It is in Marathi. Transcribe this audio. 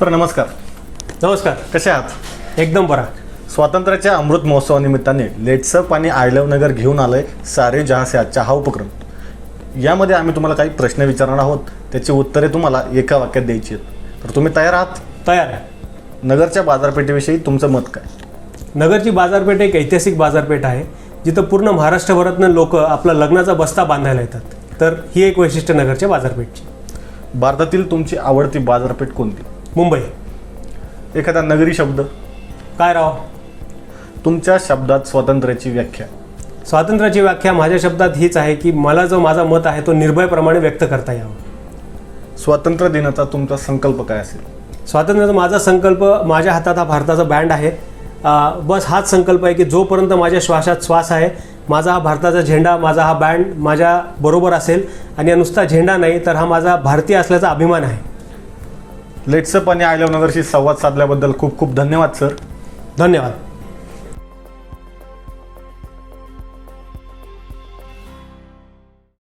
सर नमस्कार. नमस्कार. कसे आहात? एकदम बरा. स्वातंत्र्याच्या अमृत महोत्सवानिमित्ताने लेट्सअप आणि आयलव नगर घेऊन आलंय सारे जहाँ से अच्छा हा उपक्रम. यामध्ये आम्ही तुम्हाला काही प्रश्न विचारणार आहोत त्याची उत्तरे तुम्हाला एका वाक्यात द्यायची आहेत. तर तुम्ही तयार आहात? तयार आहे. नगरच्या बाजारपेठेविषयी तुमचं मत काय? नगरची बाजारपेठ एक ऐतिहासिक बाजारपेठ आहे जिथं पूर्ण महाराष्ट्रभरातनं लोक आपला लग्नाचा बस्ता बांधायला येतात. तर ही एक वैशिष्ट्य नगरच्या बाजारपेठची. भारतातील तुमची आवडती बाजारपेठ कोणती? मुंबई. एखादा नगरी शब्द. काय राव? तुमच्या शब्दात स्वातंत्र्याची व्याख्या. स्वातंत्र्याची व्याख्या माझ्या शब्दात हीच आहे की मला जो माझा मत आहे तो निर्भयप्रमाणे व्यक्त करता यावं. स्वातंत्र्य दिनाचा तुमचा संकल्प काय असेल? स्वातंत्र्याचा माझा संकल्प माझ्या हातात हा भारताचा बँड आहे. बस हाच संकल्प आहे की जोपर्यंत माझ्या श्वासात श्वास आहे माझा हा भारताचा झेंडा माझा हा बँड माझ्या बरोबर असेल आणि नुसता झेंडा नाही तर हा माझा भारतीय असल्याचा अभिमान आहे. लेट्सअप आणि आयलव नगरशी संवाद साधल्याबद्दल खूप खूप धन्यवाद सर. धन्यवाद.